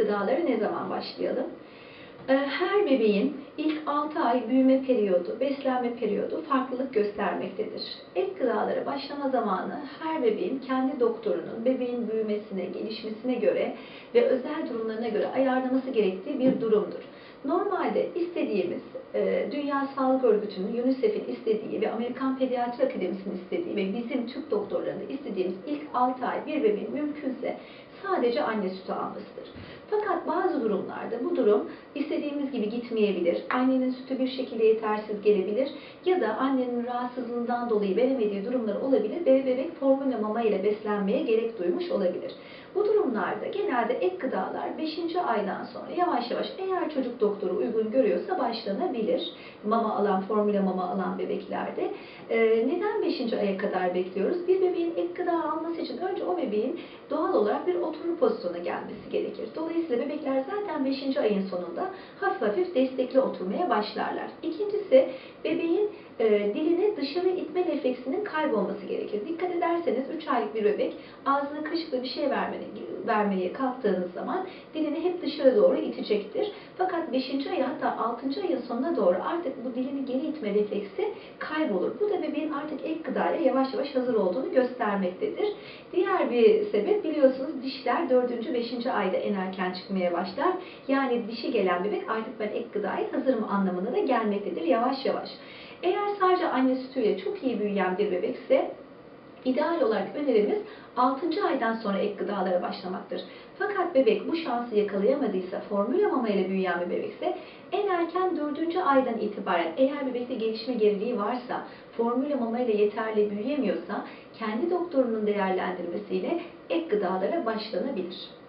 gıdalara ne zaman başlayalım? Ee, Her bebeğin ilk 6 ay büyüme periyodu, beslenme periyodu farklılık göstermektedir. Ek gıdalara başlama zamanı her bebeğin kendi doktorunun bebeğin büyümesine, gelişmesine göre ve özel durumlarına göre ayarlaması gerektiği bir durumdur. Normalde istediğimiz e, Dünya Sağlık Örgütü'nün, UNICEF'in istediği ve Amerikan Pediatri Akademisi'nin istediği ve bizim Türk doktorlarının istediğimiz ilk 6 ay bir bebeğin mümkünse sadece anne sütü almasıdır. Fakat bazı durumlarda bu durum istediğimiz gibi gitmeyebilir. Annenin sütü bir şekilde yetersiz gelebilir ya da annenin rahatsızlığından dolayı veremediği durumlar olabilir ve bebek formüle mama ile beslenmeye gerek duymuş olabilir. Bu durumlarda genelde ek gıdalar 5. aydan sonra yavaş yavaş eğer çocuk doktoru uygun görüyorsa başlanabilir. Mama alan, formüle mama alan bebeklerde. Ee, neden 5. aya kadar bekliyoruz? Bir bebeğin ek gıda alması için önce o bebeğin doğal olarak bir oturur pozisyona gelmesi gerekir. Dolayısıyla bebekler zaten 5. ayın sonunda hafif hafif destekli oturmaya başlarlar. İkincisi bebeğin e, dilini dışarı itme refleksinin kaybolması gerekir. Dikkat ederseniz 3 aylık bir bebek ağzına kaşıkla bir şey vermeye, vermeye kalktığınız zaman dilini hep dışarı doğru itecektir. Fakat 5. ay hatta 6. ayın sonuna doğru artık bu dilini geri itme refleksi kaybolur. Bu da bebeğin artık ek gıdaya yavaş yavaş hazır olduğunu göstermektedir. Diğer bir sebep biliyorsunuz dişler 4. 5. ayda en erken çıkmaya başlar. Yani dişi gelen bebek artık ben ek gıdaya hazırım anlamına da gelmektedir yavaş yavaş. Eğer sadece anne sütüyle çok iyi büyüyen bir bebekse ideal olarak önerimiz 6. aydan sonra ek gıdalara başlamaktır. Fakat bebek bu şansı yakalayamadıysa, formüle mama ile büyüyen bir bebekse en erken 4. aydan itibaren eğer bebekte gelişme geriliği varsa, formüle mama ile yeterli büyüyemiyorsa kendi doktorunun değerlendirmesiyle ek gıdalara başlanabilir.